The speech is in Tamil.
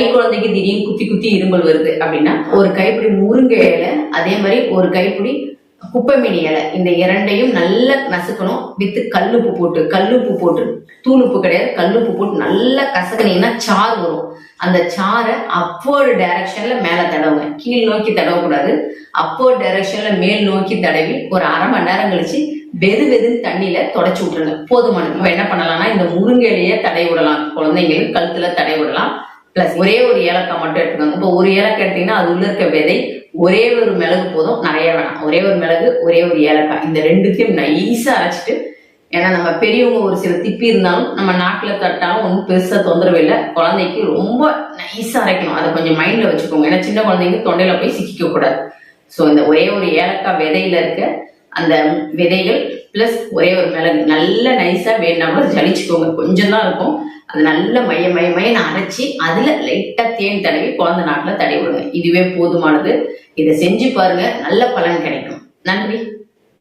கை குழந்தைக்கு திடீர்னு குத்தி குத்தி இருமல் வருது அப்படின்னா ஒரு கைப்பிடி முருங்கை இலை அதே மாதிரி ஒரு கைப்பிடி குப்பைமீனி இலை. இந்த இரண்டையும் நல்லா நசுக்கணும். வித்து கல்லுப்பு போட்டு கல்லுப்பு போட்டு. தூளுப்பு கிடையாது கல்லுப்பு போட்டு நல்லா கசக்குனீங்கன்னா சாறு வரும். அந்த சாறை அப்போர்டு டைரக்ஷன்ல மேல தடவுங்க. கீழ் நோக்கி தடவக்கூடாது. அப்போர்டு டைரக்ஷன்ல மேல் நோக்கி தடவி ஒரு அரை மணி நேரம் கழிச்சு வெது வெதுன்னு தண்ணியில தொடச்சு விட்டுருங்க. போதுமானது. நம்ம என்ன பண்ணலாம்னா இந்த முருங்கை இலையை தடை விடலாம். குழந்தைங்களுக்கு கழுத்துல தடை விடலாம். பிளஸ் ஒரே ஒரு ஏலக்காய் மட்டும் எடுத்துக்கோங்க. இப்போ ஒரு ஏலக்காய் எடுத்தீங்கன்னா அது உள்ள இருக்க விதை ஒரே ஒரு மிளகு போதும். நிறைய வேணாம். ஒரே ஒரு மிளகு ஒரே ஒரு ஏலக்காய். இந்த ரெண்டுத்தையும் நைஸா அரைச்சிட்டு ஏன்னா நம்ம பெரியவங்க ஒரு சில திப்பி இருந்தாலும் நம்ம நாக்கில் தட்டாலும் ஒன்றும் பெருசாக தொந்தரவு இல்லை. குழந்தைக்கு ரொம்ப நைஸாக அரைக்கணும். அதை கொஞ்சம் மைண்டில் வச்சுக்கோங்க. ஏன்னா சின்ன குழந்தைங்க தொண்டையில போய் சிக்கிக்க கூடாது. ஸோ இந்த ஒரே ஒரு ஏலக்காய் விதையில இருக்க அந்த விதைகள் பிளஸ் ஒரே ஒரு மிளகு நல்ல நைஸாக நைஸா கூட ஜலிச்சுக்கோங்க. கொஞ்சம் தான் இருக்கும். அது நல்ல மைய மைய மையன்னு அரைச்சி அதுல லைட்டா தேன் தடவி குழந்தை நாட்டுல தடவி விடுங்க. இதுவே போதுமானது. இதை செஞ்சு பாருங்க. நல்ல பலன் கிடைக்கும். நன்றி.